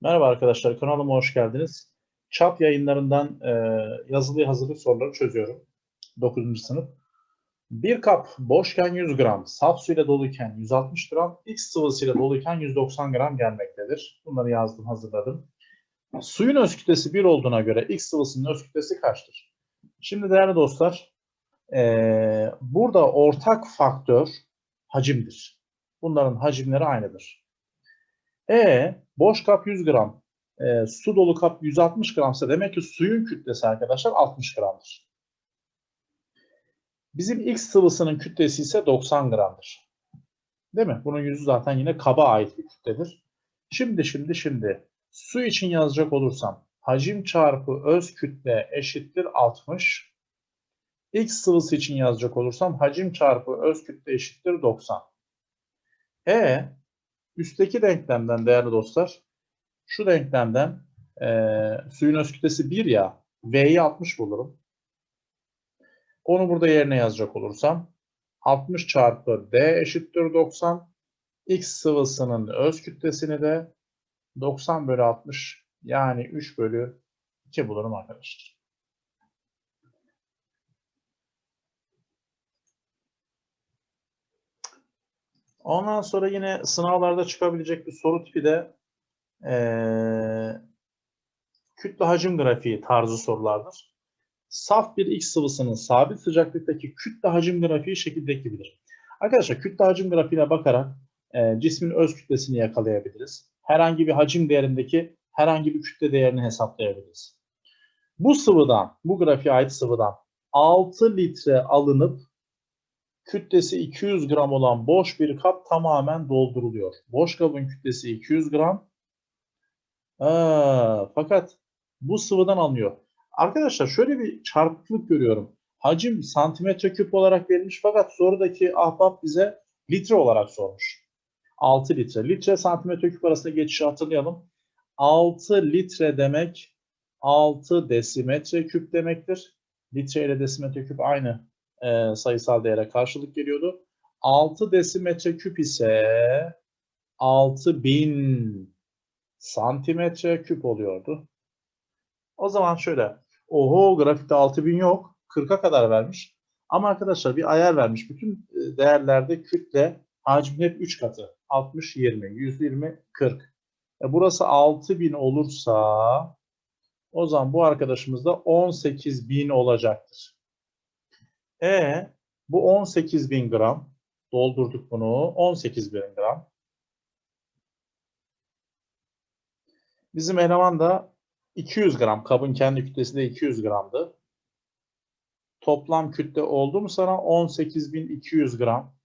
Merhaba arkadaşlar, kanalıma hoş geldiniz. Çap yayınlarından e, yazılı hazırlık soruları çözüyorum. 9. sınıf. Bir kap boşken 100 gram, saf suyla doluyken 160 gram, X sıvısıyla doluyken 190 gram gelmektedir. Bunları yazdım, hazırladım. Suyun öz kütlesi 1 olduğuna göre X sıvısının öz kütlesi kaçtır? Şimdi değerli dostlar, e, burada ortak faktör hacimdir. Bunların hacimleri aynıdır. E boş kap 100 gram, e, su dolu kap 160 gramsa demek ki suyun kütlesi arkadaşlar 60 gramdır. Bizim X sıvısının kütlesi ise 90 gramdır. Değil mi? Bunun yüzü zaten yine kaba ait bir kütledir. Şimdi şimdi şimdi su için yazacak olursam hacim çarpı öz kütle eşittir 60. X sıvısı için yazacak olursam hacim çarpı öz kütle eşittir 90. E üstteki denklemden değerli dostlar şu denklemden e, suyun öz kütlesi 1 ya V'yi 60 bulurum. Onu burada yerine yazacak olursam 60 çarpı D eşittir 90. X sıvısının öz kütlesini de 90 bölü 60 yani 3 bölü 2 bulurum arkadaşlar. Ondan sonra yine sınavlarda çıkabilecek bir soru tipi de ee, kütle hacim grafiği tarzı sorulardır. Saf bir X sıvısının sabit sıcaklıktaki kütle hacim grafiği şekilde gibidir. Arkadaşlar kütle hacim grafiğine bakarak e, cismin öz kütlesini yakalayabiliriz. Herhangi bir hacim değerindeki herhangi bir kütle değerini hesaplayabiliriz. Bu sıvıdan, bu grafiğe ait sıvıdan 6 litre alınıp kütlesi 200 gram olan boş bir kap tamamen dolduruluyor. Boş kabın kütlesi 200 gram. Aa, fakat bu sıvıdan alınıyor. Arkadaşlar şöyle bir çarpıklık görüyorum. Hacim santimetre küp olarak verilmiş fakat sorudaki ahbap bize litre olarak sormuş. 6 litre. Litre santimetre küp arasında geçişi hatırlayalım. 6 litre demek 6 desimetre küp demektir. Litre ile desimetre küp aynı e, sayısal değere karşılık geliyordu. 6 desimetre küp ise 6000 santimetre küp oluyordu. O zaman şöyle. Oho grafikte 6000 yok. 40'a kadar vermiş. Ama arkadaşlar bir ayar vermiş. Bütün değerlerde kütle hacmin hep 3 katı. 60, 20, 120, 40. E burası 6000 olursa o zaman bu arkadaşımız da 18000 olacaktır. E bu 18000 gram. Doldurduk bunu. 18000 gram. Bizim eleman da 200 gram. Kabın kendi kütlesi de 200 gramdı. Toplam kütle oldu mu sana? 18.200 gram.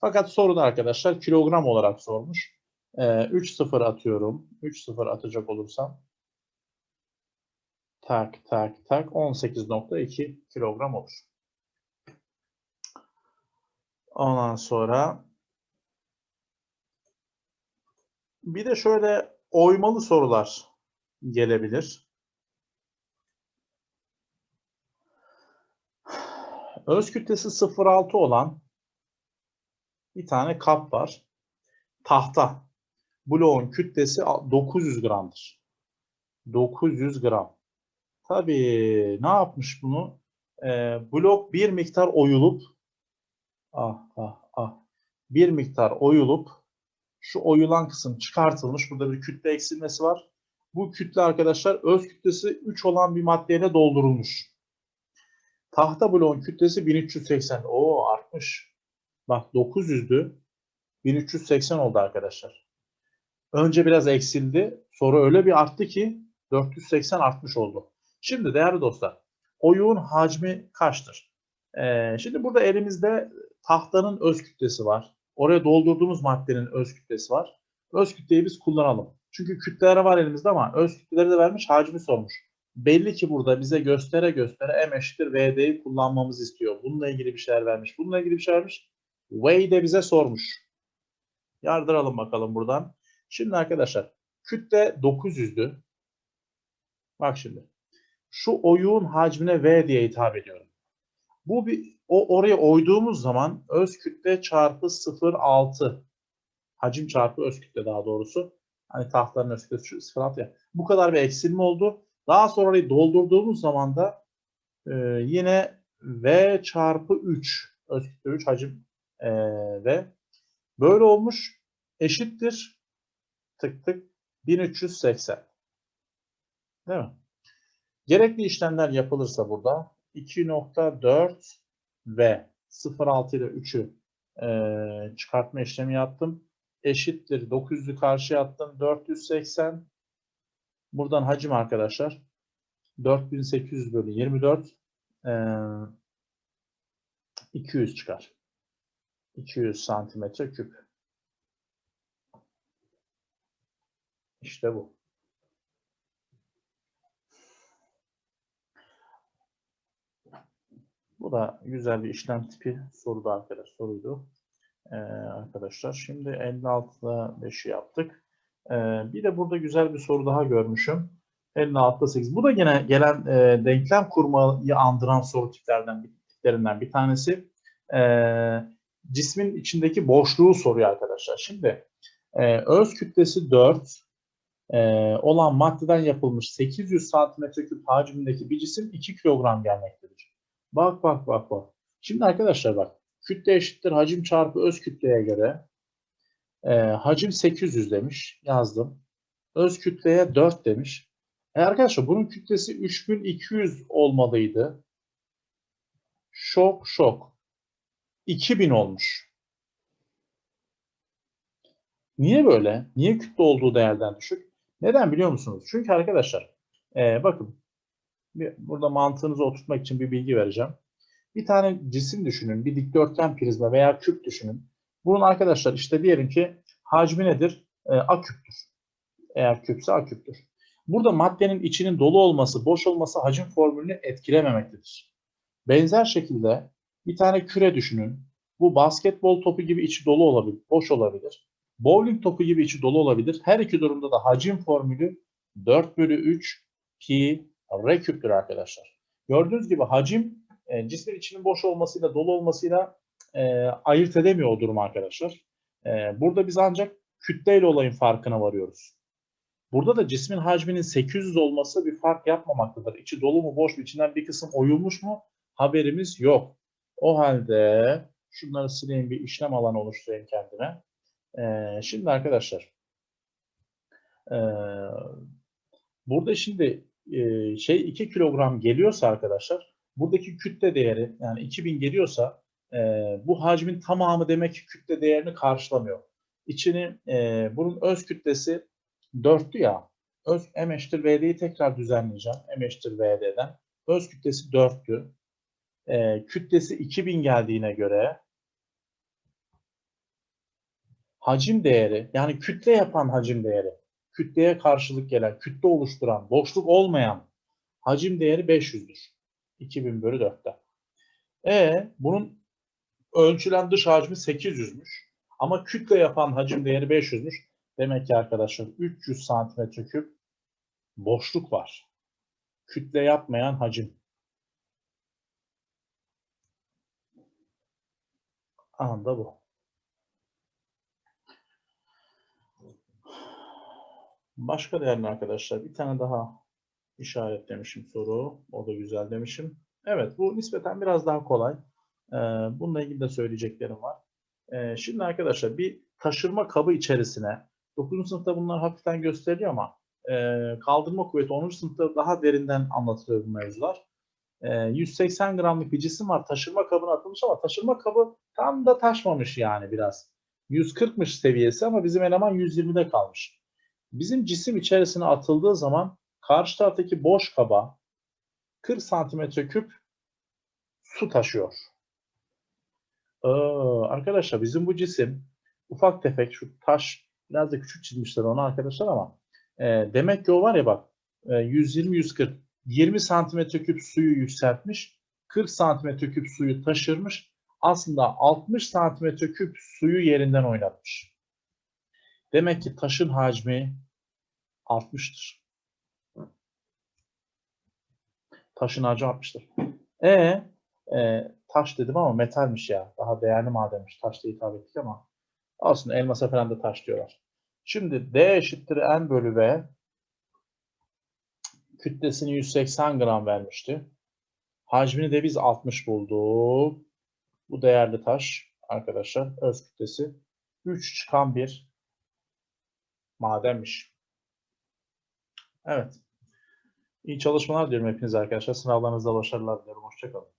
Fakat soruda arkadaşlar kilogram olarak sormuş. Ee, 3 sıfır atıyorum. 3 sıfır atacak olursam tak tak tak 18.2 kilogram olur. Ondan sonra bir de şöyle oymalı sorular gelebilir. Öz kütlesi 0.6 olan bir tane kap var. Tahta. Bloğun kütlesi 900 gramdır. 900 gram. Tabii ne yapmış bunu? Ee, blok bir miktar oyulup ah ah ah bir miktar oyulup şu oyulan kısım çıkartılmış. Burada bir kütle eksilmesi var. Bu kütle arkadaşlar öz kütlesi 3 olan bir maddeyle doldurulmuş. Tahta bloğun kütlesi 1380. Oo artmış. Bak 900'dü. 1380 oldu arkadaşlar. Önce biraz eksildi. Sonra öyle bir arttı ki 480 artmış oldu. Şimdi değerli dostlar oyuğun hacmi kaçtır? Ee, şimdi burada elimizde tahtanın öz kütlesi var. Oraya doldurduğumuz maddenin öz kütlesi var. Öz kütleyi biz kullanalım. Çünkü kütleler var elimizde ama öz kütleleri de vermiş, hacmi sormuş. Belli ki burada bize göstere göstere M eşittir VD'yi kullanmamızı istiyor. Bununla ilgili bir şeyler vermiş. Bununla ilgili bir şey vermiş. Way de bize sormuş. Yardıralım bakalım buradan. Şimdi arkadaşlar kütle 900'dü. Bak şimdi. Şu oyuğun hacmine V diye hitap ediyorum. Bu bir o oraya oyduğumuz zaman öz kütle çarpı 0.6 hacim çarpı öz kütle daha doğrusu. Hani tahtanın öz kütlesi 0.6 ya. Bu kadar bir eksilme oldu. Daha sonra orayı doldurduğumuz zaman da e, yine V çarpı 3 öz kütle 3 hacim e, V böyle olmuş eşittir tık tık 1380. Değil mi? Gerekli işlemler yapılırsa burada 2.4 ve 0.6 ile 3'ü e, çıkartma işlemi yaptım. Eşittir 900'ü karşıya attım. 480. Buradan hacim arkadaşlar 4800 bölü 24 e, 200 çıkar. 200 santimetre küp. İşte bu. Bu da güzel bir işlem tipi sorudu arkadaş soruydu. Ee, arkadaşlar şimdi 56'da 5'i yaptık. Ee, bir de burada güzel bir soru daha görmüşüm. 56'da 8. Bu da yine gelen e, denklem kurmayı andıran soru tiplerden, tiplerinden bir tanesi. Ee, cismin içindeki boşluğu soruyor arkadaşlar. Şimdi e, öz kütlesi 4 e, olan maddeden yapılmış 800 santimetre küp hacmindeki bir cisim 2 kilogram gelmektedir. Bak bak bak bak. Şimdi arkadaşlar bak. Kütle eşittir hacim çarpı öz kütleye göre e, hacim 800 demiş. Yazdım. Öz kütleye 4 demiş. E arkadaşlar bunun kütlesi 3200 olmalıydı. Şok şok. 2000 olmuş. Niye böyle? Niye kütle olduğu değerden düşük? Neden biliyor musunuz? Çünkü arkadaşlar e, bakın bir, burada mantığınızı oturtmak için bir bilgi vereceğim. Bir tane cisim düşünün, bir dikdörtgen prizma veya küp düşünün. Bunun arkadaşlar işte diyelim ki hacmi nedir? E, A küptür. Eğer küpse A küptür. Burada maddenin içinin dolu olması, boş olması hacim formülünü etkilememektedir. Benzer şekilde bir tane küre düşünün. Bu basketbol topu gibi içi dolu olabilir, boş olabilir. Bowling topu gibi içi dolu olabilir. Her iki durumda da hacim formülü 4 bölü 3 pi r küptür arkadaşlar. Gördüğünüz gibi hacim e, cismin içinin boş olmasıyla dolu olmasıyla e, ayırt edemiyor o durum arkadaşlar. E, burada biz ancak kütleyle olayın farkına varıyoruz. Burada da cismin hacminin 800 olması bir fark yapmamaktadır. İçi dolu mu boş mu içinden bir kısım oyulmuş mu haberimiz yok. O halde şunları sileyim bir işlem alanı oluşturayım kendime. Ee, şimdi arkadaşlar e, burada şimdi şey 2 kilogram geliyorsa arkadaşlar buradaki kütle değeri yani 2000 geliyorsa e, bu hacmin tamamı demek ki kütle değerini karşılamıyor. İçini e, bunun öz kütlesi 4'tü ya. Öz m vd'yi tekrar düzenleyeceğim. m vd'den. Öz kütlesi 4'tü. E, kütlesi 2000 geldiğine göre hacim değeri yani kütle yapan hacim değeri, kütleye karşılık gelen, kütle oluşturan, boşluk olmayan hacim değeri 500'dür. 2000 bölü 4'te. E bunun ölçülen dış hacmi 800'müş. Ama kütle yapan hacim değeri 500'müş. Demek ki arkadaşlar 300 santimetre küp boşluk var. Kütle yapmayan hacim. Anda bu. Başka değerli arkadaşlar bir tane daha işaretlemişim soru. O da güzel demişim. Evet bu nispeten biraz daha kolay. Ee, bununla ilgili de söyleyeceklerim var. Ee, şimdi arkadaşlar bir taşırma kabı içerisine 9. sınıfta bunlar hafiften gösteriliyor ama e, kaldırma kuvveti 10. sınıfta daha derinden anlatılıyor bu mevzular. E, 180 gramlık bir cisim var. Taşırma kabına atılmış ama taşırma kabı tam da taşmamış yani biraz. 140'mış seviyesi ama bizim eleman 120'de kalmış. Bizim cisim içerisine atıldığı zaman karşı taraftaki boş kaba 40 santimetre küp su taşıyor. Ee, arkadaşlar bizim bu cisim ufak tefek şu taş biraz da küçük çizmişler onu arkadaşlar ama e, demek ki o var ya bak e, 120-140 20 santimetre küp suyu yükseltmiş 40 santimetre küp suyu taşırmış aslında 60 santimetre küp suyu yerinden oynatmış. Demek ki taşın hacmi artmıştır. Taşın hacmi artmıştır. E, e taş dedim ama metalmiş ya. Daha değerli madenmiş. Taş diye hitap ettik ama. Olsun elmasa falan da taş diyorlar. Şimdi D eşittir N bölü V. Kütlesini 180 gram vermişti. Hacmini de biz 60 bulduk. Bu değerli taş arkadaşlar. Öz kütlesi 3 çıkan bir madenmiş. Evet. İyi çalışmalar diliyorum hepinize arkadaşlar. Sınavlarınızda başarılar diliyorum. Hoşçakalın.